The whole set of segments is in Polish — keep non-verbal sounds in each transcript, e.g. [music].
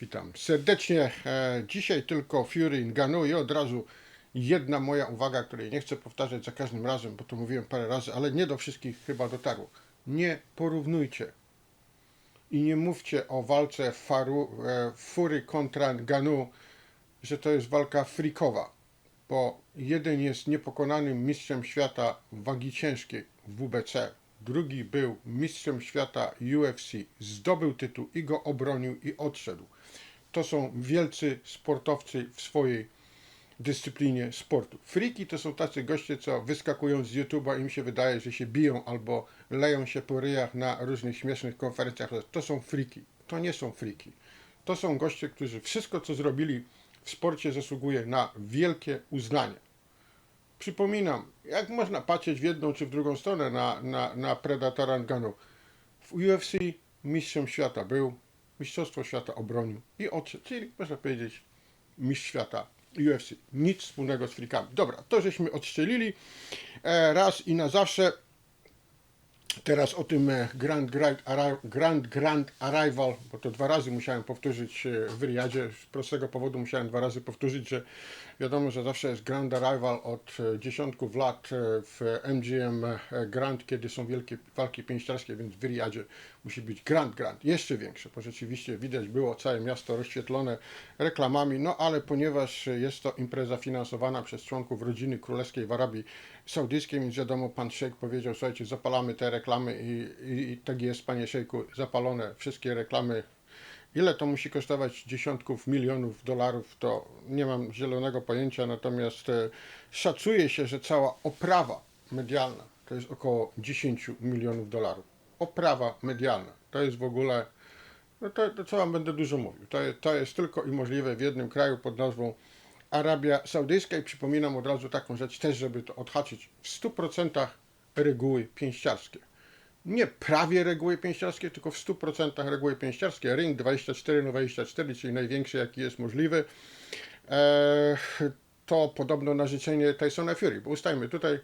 Witam serdecznie. E, dzisiaj tylko Fury Ngannou i od razu jedna moja uwaga, której nie chcę powtarzać za każdym razem, bo to mówiłem parę razy, ale nie do wszystkich chyba dotarło. Nie porównujcie i nie mówcie o walce Faru, e, Fury kontra Ngannou, że to jest walka frikowa, bo jeden jest niepokonanym mistrzem świata wagi ciężkiej w WBC, drugi był mistrzem świata UFC, zdobył tytuł i go obronił i odszedł. To są wielcy sportowcy w swojej dyscyplinie sportu. Friki to są tacy goście, co wyskakują z YouTube'a im się wydaje, że się biją albo leją się po ryjach na różnych śmiesznych konferencjach. To są friki. To nie są friki. To są goście, którzy wszystko, co zrobili w sporcie, zasługuje na wielkie uznanie. Przypominam, jak można patrzeć w jedną czy w drugą stronę na, na, na Predatora Nganu. W UFC mistrzem świata był, mistrzostwo świata obronił i odszedł, czyli można powiedzieć mistrz świata UFC. Nic wspólnego z frikami. Dobra, to żeśmy odszczelili e, raz i na zawsze. Teraz o tym e, Grand Grand, Grand Grand Arrival, bo to dwa razy musiałem powtórzyć e, w Riyadzie. Z prostego powodu musiałem dwa razy powtórzyć, że wiadomo, że zawsze jest Grand Arrival od dziesiątków lat w MGM Grand, kiedy są wielkie walki pięściarskie, więc w Riyadzie musi być Grand Grand, jeszcze większe, bo rzeczywiście widać było całe miasto rozświetlone reklamami, no ale ponieważ jest to impreza finansowana przez członków rodziny królewskiej w Arabii Saudyjskiej, więc wiadomo, pan szejk powiedział, słuchajcie, zapalamy te reklamy i, i, i tak jest, panie szejku, zapalone wszystkie reklamy. Ile to musi kosztować? Dziesiątków milionów dolarów, to nie mam zielonego pojęcia, natomiast e, szacuje się, że cała oprawa medialna to jest około 10 milionów dolarów. Oprawa medialna. To jest w ogóle, no to, to co wam będę dużo mówił, to, to jest tylko i możliwe w jednym kraju pod nazwą Arabia Saudyjska i przypominam od razu taką rzecz też, żeby to odhaczyć, w 100% reguły pięściarskie. Nie prawie reguły pięściarskie, tylko w 100% reguły pięściarskie. Ring 24 na 24, czyli największy jaki jest możliwy. E, to podobno na życzenie Tysona Fury, bo ustajmy, tutaj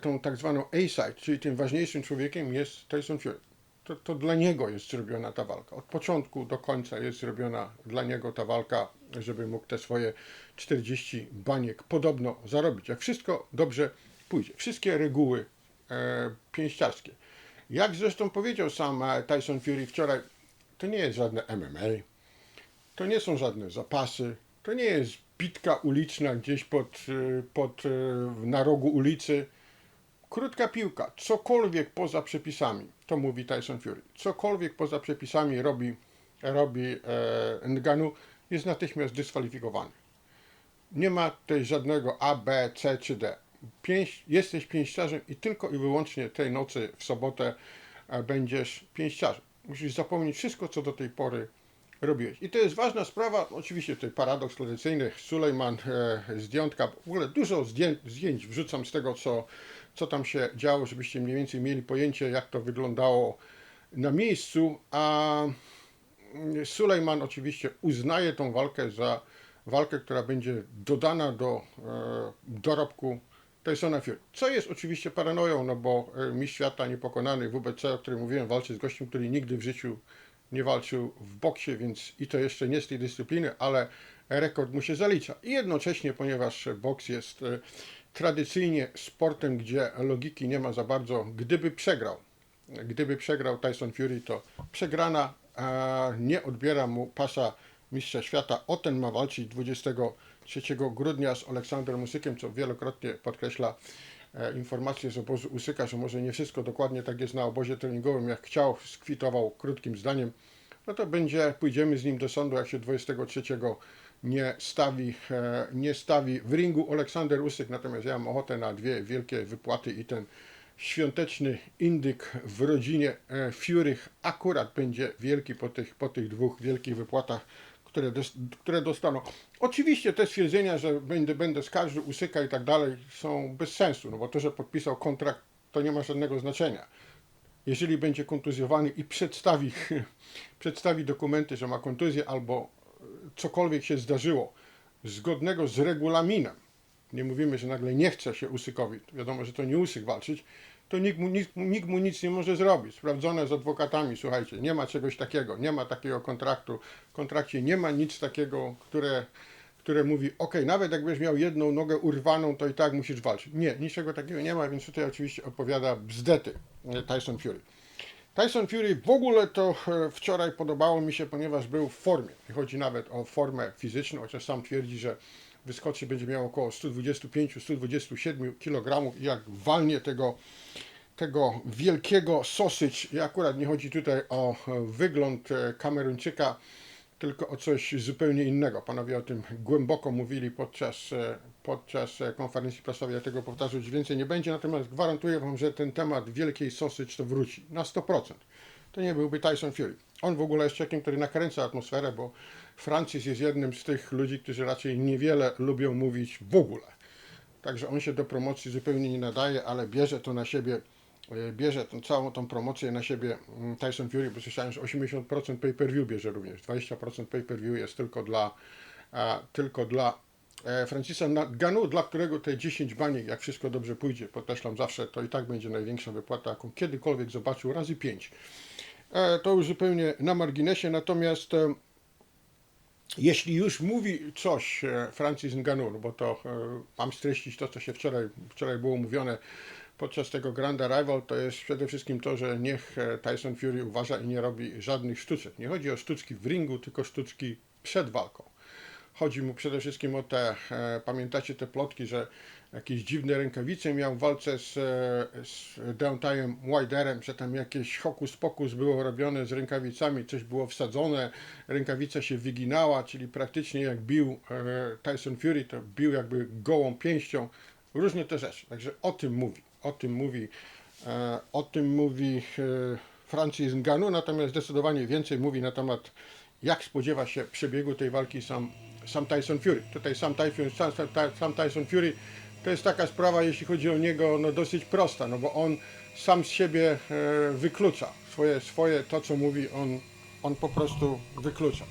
tą tak zwaną A-side, czyli tym ważniejszym człowiekiem jest Tyson Fury. To, to dla niego jest zrobiona ta walka. Od początku do końca jest zrobiona dla niego ta walka, żeby mógł te swoje 40 baniek podobno zarobić. Jak wszystko dobrze pójdzie. Wszystkie reguły e, pięściarskie. Jak zresztą powiedział sam e, Tyson Fury wczoraj, to nie jest żadne MMA, to nie są żadne zapasy, to nie jest bitka uliczna gdzieś pod, e, pod, e, na rogu ulicy. Krótka piłka, cokolwiek poza przepisami, to mówi Tyson Fury, cokolwiek poza przepisami robi, robi e, Ngannou, jest natychmiast dyskwalifikowany. Nie ma tutaj żadnego A, B, C czy D. Pięść, jesteś pięściarzem i tylko i wyłącznie tej nocy w sobotę e, będziesz pięściarzem. Musisz zapomnieć wszystko, co do tej pory robiłeś. I to jest ważna sprawa. Oczywiście tutaj paradoks tradycyjny. Sulejman, e, w ogóle dużo zdję, zdjęć wrzucam z tego, co, co tam się działo, żebyście mniej więcej mieli pojęcie, jak to wyglądało na miejscu. A Sulejman oczywiście uznaje tą walkę za walkę, która będzie dodana do e, dorobku Tysona Fury. Co jest oczywiście paranoją, no bo e, mistrz świata niepokonany WBC, o którym mówiłem, walczy z gościem, który nigdy w życiu nie walczył w boksie, więc i to jeszcze nie z tej dyscypliny, ale rekord mu się zalicza. I jednocześnie, ponieważ boks jest e, tradycyjnie sportem, gdzie logiki nie ma za bardzo, gdyby przegrał, gdyby przegrał Tyson Fury, to przegrana nie odbiera mu pasa mistrza świata. O ten ma walczyć 23 grudnia z Aleksandrem Usykiem, co wielokrotnie podkreśla e, informacje z obozu Usyka, że może nie wszystko dokładnie tak jest na obozie treningowym, jak chciał, skwitował krótkim zdaniem. No to będzie, pójdziemy z nim do sądu, jak się 23 nie stawi, e, nie stawi w ringu Aleksander Usyk, natomiast ja mam ochotę na dwie wielkie wypłaty i ten świąteczny indyk w rodzinie e, Furych akurat będzie wielki po tych, po tych dwóch wielkich wypłatach, które, które dostaną. Oczywiście te stwierdzenia, że będę, będę skarżył Usyka i tak dalej są bez sensu, no bo to, że podpisał kontrakt, to nie ma żadnego znaczenia. Jeżeli będzie kontuzjowany i przedstawi, [laughs] przedstawi dokumenty, że ma kontuzję albo cokolwiek się zdarzyło zgodnego z regulaminem, nie mówimy, że nagle nie chce się Usykowi, wiadomo, że to nie Usyk walczyć, to nikt mu, nikt, nikt mu nic nie może zrobić. Sprawdzone z adwokatami, słuchajcie, nie ma czegoś takiego, nie ma takiego kontraktu. W kontrakcie nie ma nic takiego, które, które mówi, ok, nawet jakbyś miał jedną nogę urwaną, to i tak musisz walczyć. Nie, niczego takiego nie ma, więc tutaj oczywiście odpowiada bzdety e, Tyson Fury. Tyson Fury w ogóle to e, wczoraj podobało mi się, ponieważ był w formie. Nie chodzi nawet o formę fizyczną, chociaż sam twierdzi, że wyskoczy będzie miał około 125-127 kg i jak walnie tego, tego wielkiego sosycz, i akurat nie chodzi tutaj o e, wygląd e, Kameruńczyka, tylko o coś zupełnie innego. Panowie o tym głęboko mówili podczas, e, podczas e, konferencji prasowej, ja tego powtarzać więcej nie będzie, natomiast gwarantuję Wam, że ten temat wielkiej sosycz to wróci na 100%. To nie byłby Tyson Fury. On w ogóle jest człowiekiem, który nakręca atmosferę, bo Francis jest jednym z tych ludzi, którzy raczej niewiele lubią mówić w ogóle. Także on się do promocji zupełnie nie nadaje, ale bierze to na siebie, bierze tą, całą tą promocję na siebie mm, Tyson Fury, bo słyszałem, że 80% pay-per-view bierze również. 20% pay-per-view jest tylko dla, a, tylko dla e, Francisa Ganu, dla którego te 10 baniek, jak wszystko dobrze pójdzie, podkreślam zawsze, to i tak będzie największa wypłata, jaką kiedykolwiek zobaczył, razy 5. E, to już zupełnie na marginesie, natomiast e, jeśli już mówi coś e, Francis Ngannou, no bo to e, mam streścić to, co się wczoraj, wczoraj było mówione podczas tego Grand Arrival, to jest przede wszystkim to, że niech e, Tyson Fury uważa i nie robi żadnych sztuczek. Nie chodzi o sztuczki w ringu, tylko sztuczki przed walką. Chodzi mu przede wszystkim o te, e, pamiętacie te plotki, że jakieś dziwne rękawice miał w walce z, e, z Deontayem Wilderem, że tam jakieś hokus pokus było robione z rękawicami, coś było wsadzone, rękawica się wyginała, czyli praktycznie jak bił e, Tyson Fury, to bił jakby gołą pięścią, różne te rzeczy. Także o tym mówi, o tym mówi, e, o tym mówi e, Francis Ngannou, natomiast zdecydowanie więcej mówi na temat jak spodziewa się przebiegu tej walki sam, sam Tyson Fury. Tutaj sam Tyson, sam, sam- Tyson Fury to jest taka sprawa, jeśli chodzi o niego, no dosyć prosta, no bo on sam z siebie e, wyklucza swoje, swoje, to co mówi, on, on po prostu wyklucza.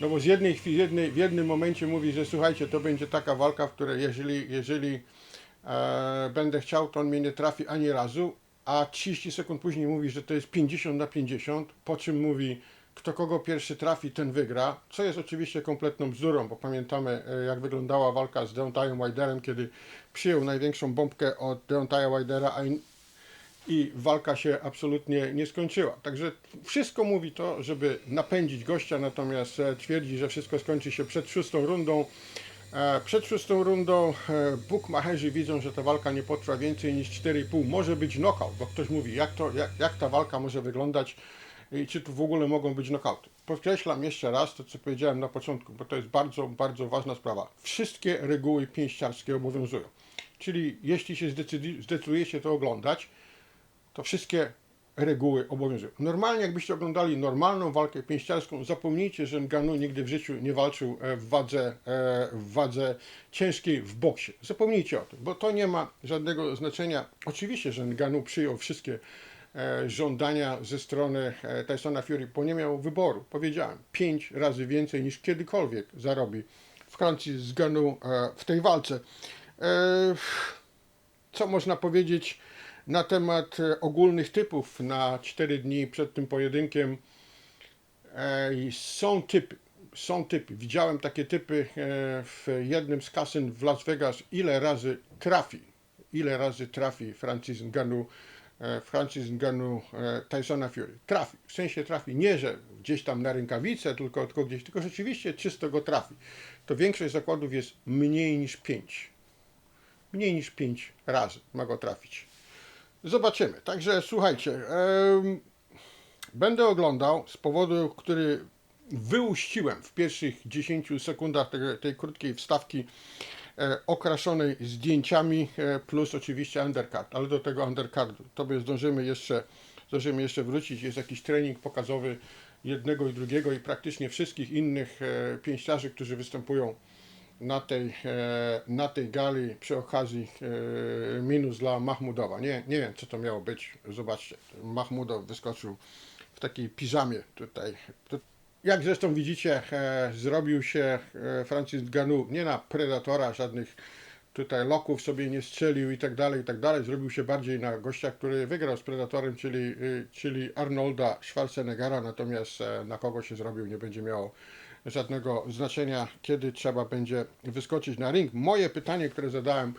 No bo z jednej chwili, jednej, w jednym momencie mówi, że słuchajcie, to będzie taka walka, w której jeżeli, jeżeli e, będę chciał, to on mnie nie trafi ani razu, a 30 sekund później mówi, że to jest 50 na 50, po czym mówi, kto kogo pierwszy trafi, ten wygra, co jest oczywiście kompletną bzdurą, bo pamiętamy, e, jak wyglądała walka z Deontayem Wilderem, kiedy przyjął największą bombkę od Deontaya Wildera, a i walka się absolutnie nie skończyła. Także wszystko mówi to, żeby napędzić gościa, natomiast e, twierdzi, że wszystko skończy się przed szóstą rundą. E, Przed szóstą rundą e, bookmacherzy widzą, że ta walka nie potrwa więcej niż 4,5. Może być knockout, bo ktoś mówi, jak, to, jak, jak ta walka może wyglądać i czy tu w ogóle mogą być knockouty. Podkreślam jeszcze raz to, co powiedziałem na początku, bo to jest bardzo, bardzo ważna sprawa. Wszystkie reguły pięściarskie obowiązują. Czyli jeśli się zdecydujecie to oglądać, to wszystkie reguły obowiązują. Normalnie, jakbyście oglądali normalną walkę pięściarską, zapomnijcie, że Ngannou nigdy w życiu nie walczył e, w wadze, e, w wadze ciężkiej w boksie. Zapomnijcie o tym, bo to nie ma żadnego znaczenia. Oczywiście, że Ngannou przyjął wszystkie e, żądania ze strony Tysona Fury, bo nie miał wyboru. Powiedziałem, pięć razy więcej niż kiedykolwiek zarobi Francis Ngannou e, w tej walce. Co można powiedzieć na temat e, ogólnych typów na 4 dni przed tym pojedynkiem. E, Są typy, są typy. Widziałem takie typy e, w jednym z kasyn w Las Vegas, ile razy trafi, ile razy trafi Francis Ngannou, Francis Ngannou Tysona Fury. Trafi, w sensie trafi, nie że gdzieś tam na rękawicę, tylko, tylko gdzieś, tylko rzeczywiście czysto go trafi. To większość zakładów jest mniej niż 5. Mniej niż 5 razy ma go trafić. Zobaczymy. Także słuchajcie, będę oglądał z powodu, który wyuściłem w pierwszych 10 sekundach tej, tej krótkiej wstawki e, okraszonej zdjęciami, e, plus oczywiście undercard, ale do tego undercardu tobie zdążymy jeszcze, zdążymy jeszcze wrócić. Jest jakiś trening pokazowy jednego i drugiego i praktycznie wszystkich innych e, pięściarzy, którzy występują na tej, e, na tej gali przy okazji e, minus dla Mahmudowa. Nie, nie wiem, co to miało być. Zobaczcie, Mahmudow wyskoczył w takiej piżamie tutaj. Jak zresztą widzicie, e, zrobił się Francis Ganu nie na predatora, żadnych tutaj loków sobie nie strzelił i tak dalej, i tak dalej. Zrobił się bardziej na gościa, który wygrał z Predatorem, czyli, czyli Arnolda Schwarzeneggera, natomiast na kogo się zrobił nie będzie miało żadnego znaczenia, kiedy trzeba będzie wyskoczyć na ring. Moje pytanie, które zadałem,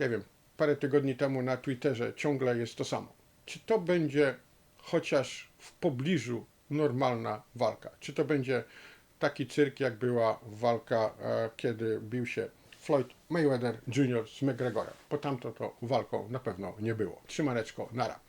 nie wiem, parę tygodni temu na Twitterze, ciągle jest to samo. Czy to będzie chociaż w pobliżu normalna walka? Czy to będzie taki cyrk, jak była walka, e, kiedy bił się Floyd Mayweather Jr. z McGregorem? Bo tamto to walką na pewno nie było. Trzymaneczko, nara.